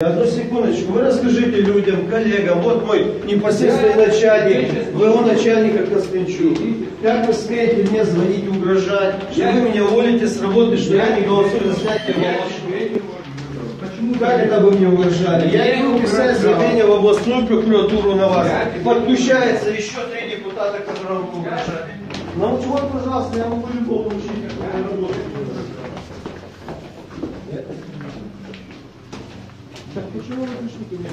Одну секундочку, вы расскажите людям, коллегам, вот мой непосредственный начальник, его начальника Костенчук. Как вы смеете мне звонить и угрожать, что вы меня уволите с работы, что я не голосую за снятие волос? Как это вы мне угрожали? Я иду писать заявление в областную прокуратуру на вас. Подключается еще три депутата, которым вы угрожали. Ну вот, пожалуйста, я могу любого учить, как вы работаете. Так почему вы пришли мне?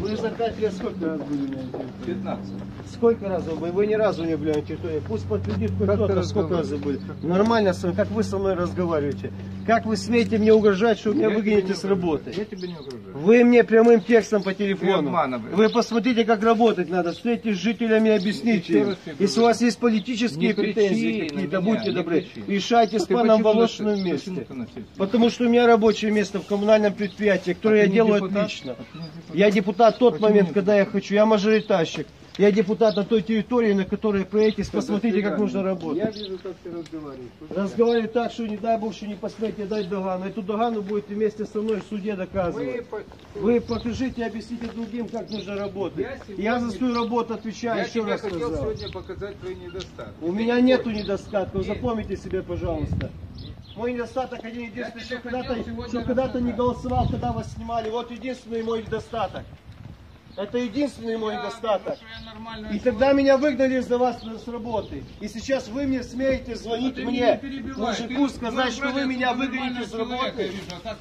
Вы за пять лет сколько раз были на территории? 15. Сколько раз вы были? Вы ни разу не были на территории. Пусть подтвердит хоть кто-то, сколько раз вы были. Нормально, с вами, как вы со мной разговариваете. Как вы смеете мне угрожать, что вы меня Я выгоните с работы? Я тебе не угрожаю. Вы мне прямым текстом по телефону. Вы посмотрите, как работать надо. Встретитесь с жителями объясните им. Если у вас есть политические Не претензии какие-то, будьте добры, кричи. решайте с паном Волошиным вместе. Потому что у меня рабочее место в коммунальном предприятии, которое А я делаю депутат? отлично. А? Я депутат тот Почему момент, когда я хочу. Я мажоритарщик. Я депутат на той территории, на которой проедете. Посмотрите, как нужно Я работать. вижу, как ты разговариваешь. Разговариваю так, что не дай бог, что не посмеете дать догану. Эту догану будете вместе со мной в суде доказывать. Мы Вы покажите и объясните другим, как нужно работать. Я сегодня- Я за свою работу отвечаю, Я еще раз хотел сказал. сегодня показать твои недостатки. У меня нету недостатков, запомните себе, пожалуйста. Мой недостаток один единственный, что когда-то когда-то не голосовал, когда вас снимали. Вот единственный мой недостаток. Это единственный мой недостаток. И тогда меня выгнали за вас с работы. И сейчас вы мне смеете звонить мне, мужику, сказать, что вы меня выгоните с работы. А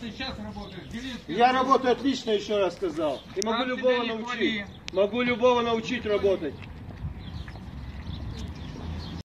Я работаю отлично, еще раз сказал. И могу любого научить. Могу любого научить работать.